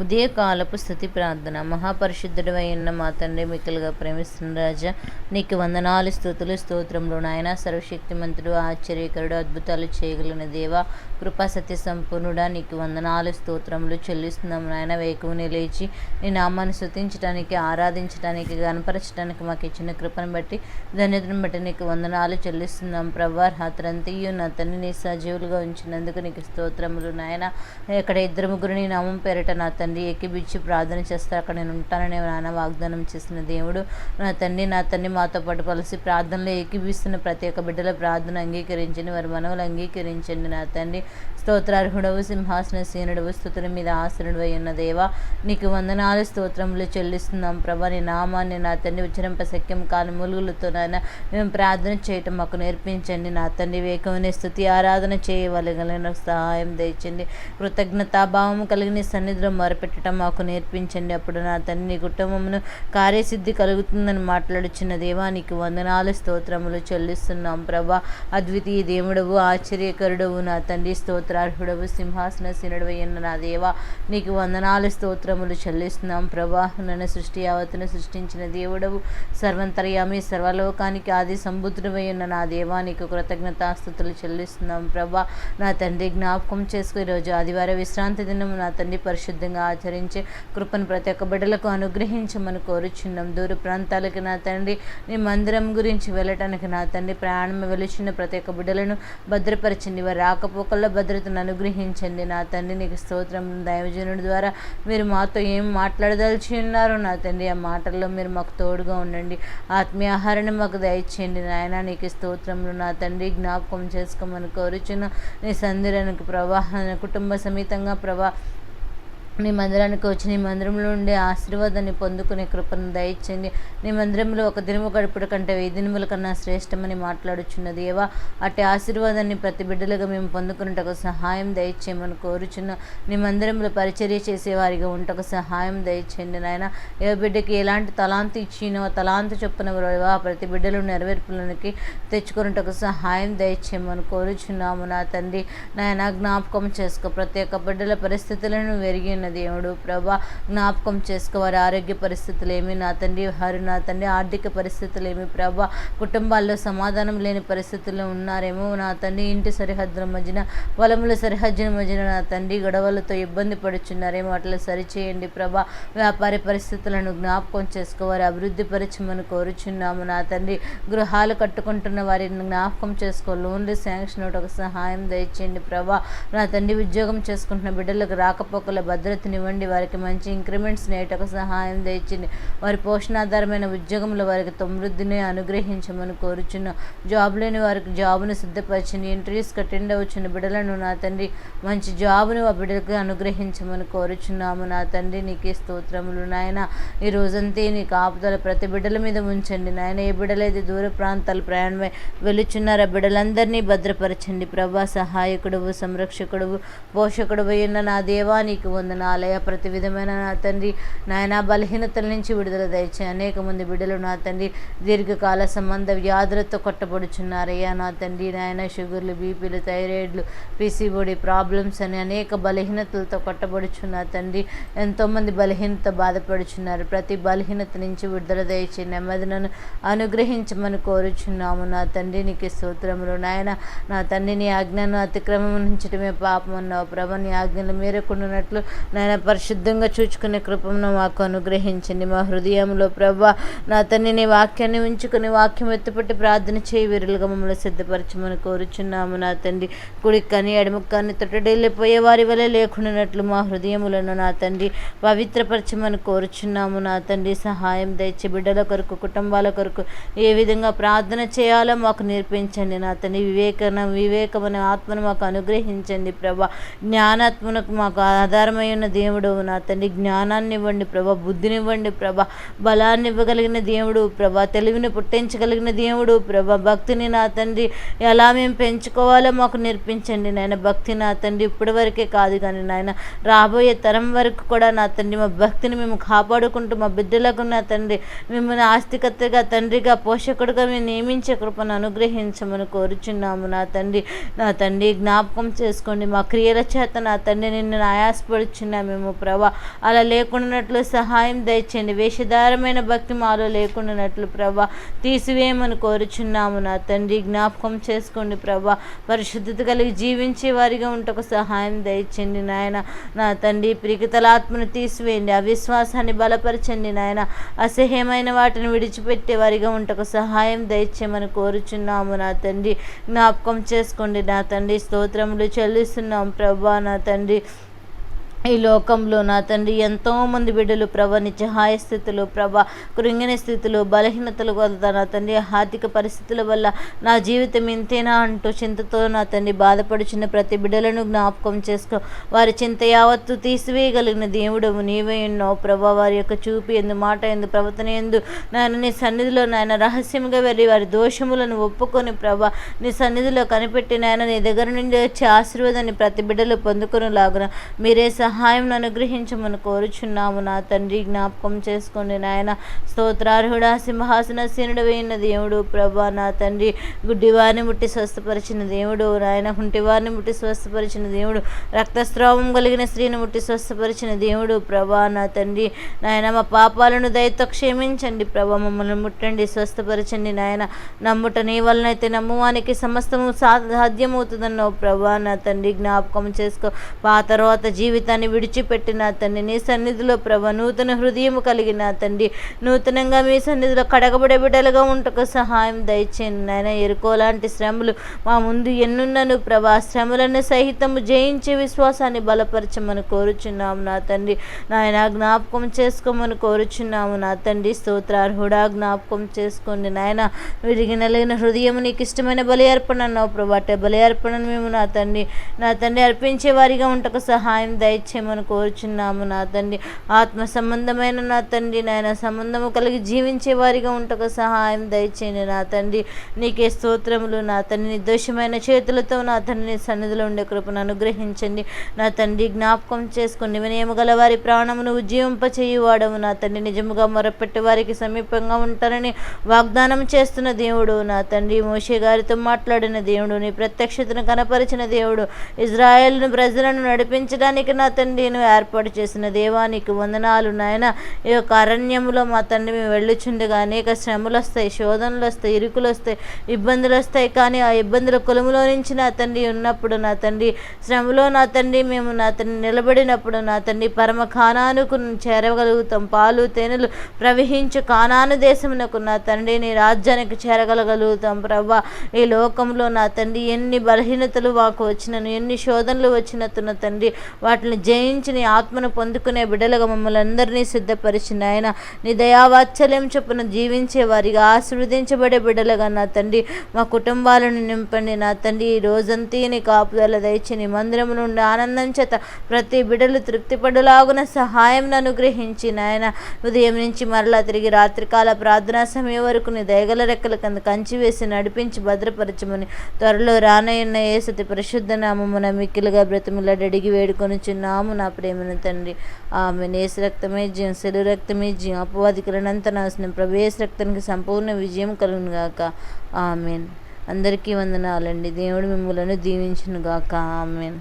ఉదయకాలపు స్థుతి ప్రార్థన. మహాపరిశుద్ధుడు అయిన మా తండ్రి మిక్కలుగా ప్రేమిస్తున్న రాజా నీకు వందనాలు స్థుతులు స్తోత్రములు నాయన. సర్వశక్తిమంతుడు ఆశ్చర్యకరుడు అద్భుతాలు చేయగలిగిన దేవ కృపా సత్య సంపూర్ణుడా నీకు వందనాలు స్తోత్రములు చెల్లిస్తున్నాం నాయన. వేకువని లేచి నీ నామాన్ని స్థుతించడానికి ఆరాధించడానికి గనపరచడానికి మాకు ఇచ్చిన కృపను బట్టి ధన్యతను బట్టి నీకు వందనాలు చెల్లిస్తున్నాం ప్రభా. రాత్రంతయు నా తండ్రి నీ సజీవులుగా ఉంచినందుకు నీకు స్తోత్రములు నాయన. ఇక్కడ ఇద్దరు ముగ్గురు నీ నామం పేరిట నా తండ్రి ఎక్కిబిచ్చి ప్రార్థన చేస్తారు. అక్కడ నేను ఉంటానని నాన్న వాగ్దానం చేసిన దేవుడు నా తండ్రి నా తండ్రి మాతో పాటు కలిసి ప్రార్థనలో ఏకీపిస్తున్న ప్రతి ఒక్క బిడ్డల ప్రార్థన అంగీకరించండి వారి మనవులు అంగీకరించండి. నా తండ్రి స్తోత్రార్హుడవు సింహాసన సీనుడవు స్థుతుల మీద ఆసనుడు అయిన దేవా నీకు వందనాలు స్తోత్రములు చెల్లిస్తున్నాం ప్రభా. నీ నామాన్ని నా తండ్రి ఉచ్చరింప సఖ్యం కాని ములుగులతో నాయన మేము ప్రార్థన చేయటం మాకు నేర్పించండి. నా తండ్రి వేగమైన స్థుతి ఆరాధన చేయవలగలిగిన సహాయం దయచండి. కృతజ్ఞతాభావం కలిగిన సన్నిధిలో మొరపెట్టడం మాకు నేర్పించండి. అప్పుడు నా తండ్రి నీ కుటుంబమును కార్యసిద్ధి కలుగుతుందని మాట్లాడుచున్న దేవా నీకు వందనాలు స్తోత్రములు చెల్లిస్తున్నాం. ప్రభా అద్వితీయ దేవుడవు ఆశ్చర్యకరుడవు నా తండ్రి స్తోత్రార్హుడవు సింహాసన సినుడవయ్యన్న నా దేవా నీకు వందనాలు స్తోత్రములు చెల్లిస్తున్నాం. ప్రభా నన్ను సృష్టి యావత్తును సృష్టించిన దేవుడవు సర్వంతర్యామి సర్వలోకానికి ఆది సంబుద్ధుడవై నా దేవా నీకు కృతజ్ఞతాస్థుతులు చెల్లిస్తున్నాం. ప్రభా నా తండ్రి జ్ఞాపకం చేసుకుని ఈరోజు ఆదివారం విశ్రాంతి దినం నా తండ్రి పరిశుద్ధంగా ఆచరించే కృపను ప్రతి ఒక్క బిడ్డలకు అనుగ్రహించమని కోరుచున్నాం. దూర ప్రాంతాలకి నా తండ్రి నీ మందిరం గురించి వెళ్ళటానికి నా తండ్రి ప్రయాణం వెలుచున్న ప్రతి ఒక్క బిడ్డలను భద్రపరచండి. వారి రాకపోకల్లో భద్రతను అనుగ్రహించండి. నా తండ్రి నీకు స్తోత్రం. దైవజనుడి ద్వారా మీరు మాతో ఏం మాట్లాడదలిచి ఉన్నారో? నా తండ్రి ఆ మాటల్లో మీరు మాకు తోడుగా ఉండండి. ఆత్మీయ ఆహారాన్ని మాకు దయచేయండి. నాయన నీకు స్తోత్రములు. నా తండ్రి జ్ఞాపకం చేసుకోమని కోరుచున్న. నీ సందిరానికి ప్రవాహ కుటుంబ సమేతంగా ప్రవా నీ మందిరానికి వచ్చి నీ మందిరంలో ఉండే ఆశీర్వాదాన్ని పొందుకునే కృపను దయచేయండి. నీ మందిరంలో ఒక దినము గడుపుడు కంటే వెయ్యి దినముల కన్నా శ్రేష్టమని మాట్లాడుచున్నది ఏవా అట్టి ఆశీర్వాదాన్ని ప్రతి బిడ్డలుగా మేము పొందుకున్నటకు సహాయం దయచేయమని కోరుచున్న నీ మందిరంలో పరిచర్య చేసేవారిగా ఉంటకు సహాయం దయచేయండి నాయన. ఏ బిడ్డకి ఎలాంటి తలాంతి ఇచ్చినో తలాంతి చొప్పున ఏవా ప్రతి బిడ్డలు నెరవేర్పులకి తెచ్చుకున్నటకు సహాయం దయచేయమని కోరుచున్నాము నా తండ్రి. నాయన జ్ఞాపకం చేసుకో. ప్రతి ఒక్క బిడ్డల పరిస్థితులను వెరిగి ఉన్న దేవుడు ప్రభా జ్ఞాపకం చేసుకోవారి. ఆరోగ్య పరిస్థితులు ఏమి నా తండ్రి వారు నా తండ్రి. ఆర్థిక పరిస్థితులు ఏమి ప్రభా కుటుంబాల్లో సమాధానం లేని పరిస్థితుల్లో ఉన్నారేమో నా తండ్రి. ఇంటి సరిహద్దుల మధ్యన పొలముల సరిహద్దుల మధ్యన నా తండ్రి గొడవలతో ఇబ్బంది పడుచున్నారేమో అట్లా సరిచేయండి ప్రభా. వ్యాపార పరిస్థితులను జ్ఞాపకం చేసుకోవారి. అభివృద్ధి పరచమని కోరుచున్నాము నా తండ్రి. గృహాలు కట్టుకుంటున్న వారిని జ్ఞాపకం చేసుకో లోన్లు శాంక్షన్ ఒక సహాయం దయచేయండి ప్రభా. నా తండ్రి ఉద్యోగం చేసుకుంటున్న బిడ్డలకు రాకపోకల భద్రతనివ్వండి వారికి మంచి ఇంక్రిమెంట్స్ నేటకు సహాయం తెచ్చింది వారి పోషణాధారమైన ఉద్యోగంలో వారికి తమృద్ధిని అనుగ్రహించమని కోరుచున్నాం. జాబ్ లేని వారికి జాబును సిద్ధపరచండి. ఇంటర్వ్యూస్కి అటెండ్ అవుతున్న బిడ్డలను నా తండ్రి మంచి జాబును ఆ బిడ్డలకు అనుగ్రహించమని కోరుచున్నాము. నా తండ్రి నీకే స్తోత్రములు నాయన. ఈ రోజంతా నీ కాపుదల ప్రతి బిడ్డల మీద ఉంచండి. నాయన ఏ బిడ్డలైతే దూర ప్రాంతాలు ప్రయాణమై వెలుచున్నారో ఆ బిడ్డలందరినీ భద్రపరచండి. ప్రభా సహాయకుడువు సంరక్షకుడువు పోషకుడు అయిన నా దేవా నీకు ఆలయ ప్రతి విధమైన నా తండ్రి నాయన బలహీనతల నుంచి విడుదల దయచే అనేక మంది బిడ్డలు నా తండ్రి దీర్ఘకాల సంబంధ వ్యాధులతో కొట్టబడుచున్నారయ్యా. నా తండ్రి నాయన షుగర్లు బీపీలు థైరాయిడ్లు పీసీబోడీ ప్రాబ్లమ్స్ అని అనేక బలహీనతలతో కొట్టబడుచున్న తండ్రి ఎంతోమంది బలహీనత బాధపడుచున్నారు. ప్రతి బలహీనత నుంచి విడుదల దయచే నెమ్మదినను అనుగ్రహించమని కోరుచున్నాము. నా తండ్రి నీకు స్తోత్రములు. నాయన నా తండ్రిని నీ అతిక్రమం అతిక్రమించడమే పాపం అన్నావు. ప్రభ నీ ఆజ్ఞలు మేరకుండానట్లు నాయన పరిశుద్ధంగా చూచుకునే కృపను మాకు అనుగ్రహించండి. మా హృదయంలో ప్రభా నా తండ్రి నీ వాక్యాన్ని ఉంచుకుని వాక్యం ఎత్తుపట్టి ప్రార్థన చేయి. వీరులుగా మమ్మల్ని సిద్ధపరచమని కోరుచున్నాము నా తండ్రి. కుడికి కానీ ఎడమ కానీ తొట్టడెళ్ళిపోయే వారి వలె లేకుండానట్లు మా హృదయములను నా తండ్రి పవిత్రపరచమని కోరుచున్నాము నా తండ్రి. సహాయం దయచి బిడ్డల కొరకు కుటుంబాల కొరకు ఏ విధంగా ప్రార్థన చేయాలో మాకు నేర్పించండి నా తండ్రి. వివేకన వివేకమైన ఆత్మను మాకు అనుగ్రహించండి ప్రభా. జ్ఞానాత్మనకు మాకు ఆధారమైన ఉన్న దేవుడు నా తండ్రి. జ్ఞానాన్ని ఇవ్వండి ప్రభా బుద్ధినివ్వండి ప్రభా బలాన్ని ఇవ్వగలిగిన దేవుడు ప్రభా తెలివిని పుట్టించగలిగిన దేవుడు ప్రభా భక్తిని నా తండ్రి ఎలా మేము పెంచుకోవాలో మాకు నేర్పించండి నాయన. భక్తి నా తండ్రి ఇప్పటి వరకే కాదు కానీ నాయన రాబోయే తరం వరకు కూడా నా తండ్రి మా భక్తిని మేము కాపాడుకుంటూ మా బిడ్డలకు నా తండ్రి మిమ్మల్ని ఆస్తికర్తగా తండ్రిగా పోషకుడుగా మేము నియమించే కృపను అనుగ్రహించమని కోరుచున్నాము నా తండ్రి. నా తండ్రి జ్ఞాపకం చేసుకోండి. మా క్రియల చేత నా తండ్రి నిన్ను ఆయాసపడుచున్న మేము ప్రభా. అలా లేకుండానట్లు సహాయం దయచేయండి. వేషధారమైన భక్తి మాలో లేకుండానట్లు ప్రభా. తీసివేయమని కోరుచున్నాము నా తండ్రి. జ్ఞాపకం చేసుకోండి ప్రభా. పరిశుద్ధత కలిగి జీవించే వారిగా ఉంటకు సహాయం దయచండి నాయన. నా తండ్రి ప్రికితలాత్మను తీసివేయండి. అవిశ్వాసాన్ని బలపరచండి నాయన. అసహ్యమైన వాటిని విడిచిపెట్టే వారిగా ఉంటకు సహాయం దయచేయమని కోరుచున్నాము నా తండ్రి. జ్ఞాపకం చేసుకోండి నా తండ్రి. స్తోత్రములు చెల్లిస్తున్నాం ప్రభా నా తండ్రి. ఈ లోకంలో నా తండ్రి ఎంతోమంది బిడ్డలు ప్రభ నిత్యహాయ స్థితిలో ప్రభ కృంగిన స్థితిలో బలహీనతలు వల్ల నా తండ్రి. ఆర్థిక పరిస్థితుల వల్ల నా జీవితం ఇంతేనా అంటూ చింతతో నా తండ్రి బాధపడుచున్న ప్రతి బిడ్డలను జ్ఞాపకం చేసుకో. వారి చింత యావత్తు తీసివేయగలిగిన దేవుడు నీవే ఉన్నావు ప్రభ వారి యొక్క చూపి ఎందు మాట ఎందు ప్రవర్తన ఎందు. నాయన నీ సన్నిధిలో నాయన రహస్యంగా వెళ్ళి వారి దోషములను ఒప్పుకొని ప్రభ నీ సన్నిధిలో కనిపెట్టి నాయన నీ దగ్గర నుండి వచ్చే ఆశీర్వాదాన్ని ప్రతి బిడ్డలు పొందుకునేలాగున. మీరే సహాయం అనుగ్రహించమని కోరుచున్నాము. నా తండ్రి జ్ఞాపకం చేసుకోండి నాయన స్తోత్రార్హుడా సింహాసన సీనుడు వేయిన దేవుడు ప్రభా నా తండ్రి గుడ్డివారిని ముట్టి స్వస్థపరిచిన దేవుడు నాయన కుంటివారిని ముట్టి స్వస్థపరిచిన దేవుడు రక్తస్రావం కలిగిన స్త్రీని ముట్టి స్వస్థపరిచిన దేవుడు ప్రభా నా తండ్రి నాయన మా పాపాలను దయతో క్షమించండి ప్రభా మమ్మల్ని ముట్టండి స్వస్థపరచండి నాయన. నమ్ముట నీ వలనైతే నమ్మువానికి సమస్తము సాధ్యమవుతుందన్నావు ప్రభా నా తండ్రి. జ్ఞాపకం చేసుకో. పా తర్వాత జీవితాన్ని విడిచిపెట్టిన తండ్రి నీ సన్నిధిలో ప్రభ నూతన హృదయం కలిగిన తండ్రి నూతనంగా మీ సన్నిధిలో కడగబడే బిడ్డలుగా ఉంటకు సహాయం దయచేయండి. నాయన ఎరుకోలాంటి శ్రమలు మా ముందు ఎన్నున్నను ప్రభా. శ్రమలను సహితము జయించే విశ్వాసాన్ని బలపరచమని కోరుచున్నాము నా తండ్రి. నాయన జ్ఞాపకం చేసుకోమని కోరుచున్నాము నా తండ్రి. స్తోత్రార్హుడా జ్ఞాపకం చేసుకోండి. నాయన విరిగినలేని హృదయం నీకు ఇష్టమైన బలి అర్పణ అన్నావు ప్రభా. అట్టే బలి అర్పణను మేము నా తండ్రి నా తండ్రి అర్పించే వారిగా ఉంటకు సహాయం దయచేయమని కోరుచున్నాము నా తండ్రి. ఆత్మ సంబంధమైన నా తండ్రి నాయన సంబంధము కలిగి జీవించే వారిగా ఉంటకు సహాయం దయచేయండి నా తండ్రి. నీకే స్తోత్రములు నా తండ్రి. నిర్దోషమైన చేతులతో నా తండ్రిని సన్నిధిలో ఉండే కృపను అనుగ్రహించండి. నా తండ్రి జ్ఞాపకం చేసుకుని వినయము గల వారి ప్రాణమును ఉజ్జీవింపచేయువాడము నా తండ్రి. నిజముగా మొరపెట్టి వారికి సమీపంగా ఉంటారని వాగ్దానం చేస్తున్న దేవుడు నా తండ్రి. మోషే గారితో మాట్లాడిన దేవుడు నీ ప్రత్యక్షతను కనపరిచిన దేవుడు. ఇజ్రాయెల్ను ప్రజలను నడిపించడానికి నా తండ్రి నువ్వు ఏర్పాటు చేసిన దేవానికి వందనాలు నాయన. ఈ యొక్క అరణ్యంలో మా తండ్రి మేము వెళ్ళుచుండగా అనేక శ్రమలు వస్తాయి శోధనలు వస్తాయి ఇరుకులు వస్తాయి ఇబ్బందులు వస్తాయి. కానీ ఆ ఇబ్బందుల కులములో నుంచి నా తండ్రి ఉన్నప్పుడు నా తండ్రి శ్రమలో నా తండ్రి మేము నా తండ్రి నిలబడినప్పుడు నా తండ్రి పరమ ఖానానుకు చేరగలుగుతాం. పాలు తేనెలు ప్రవహించు కానాను దేశమునకు నా తండ్రి నీ రాజ్యానికి చేరగలగలుగుతాం. ప్రభా ఈ లోకంలో నా తండ్రి ఎన్ని బలహీనతలు మాకు వచ్చినను ఎన్ని శోధనలు వచ్చినట్టు తండ్రి వాటిని జయించి నీ ఆత్మను పొందుకునే బిడ్డలుగా మమ్మల్ని అందరినీ సిద్ధపరిచిన ఆయన నీ దయావాత్సల్యం చొప్పున జీవించే వారిగా ఆశీర్వదించబడే బిడ్డలుగా నా తండ్రి మా కుటుంబాలను నింపండి. నా తండ్రి ఈ రోజంతా నీ కాపుదల దయచి నీ మందిరం నుండి ఆనందం చేత ప్రతి బిడ్డలు తృప్తిపడులాగున సహాయం అనుగ్రహించి నాయన ఉదయం నుంచి మరలా తిరిగి రాత్రికాల ప్రార్థనా సమయం వరకు నీ దయగల రెక్కల కింద కంచి వేసి నడిపించి భద్రపరచమని త్వరలో రానయ్యన్న ఏసతి పరిశుద్ధ నామమున మిక్కిలుగా బ్రతిమిలాడి అడిగి వేడుకొని చిన్నాము నా ప్రేమను తండ్రి. ఆమె నేసు రక్తమే జయం సెలు రక్తమే జయం అపవాదికరణంత నాశనం. ప్రవేశ రక్తానికి సంపూర్ణ విజయం కలుగును గాక. ఆమెన్. అందరికీ వందనాలండి. దేవుడు మిమ్మలను దీవించును గాక. ఆమెన్.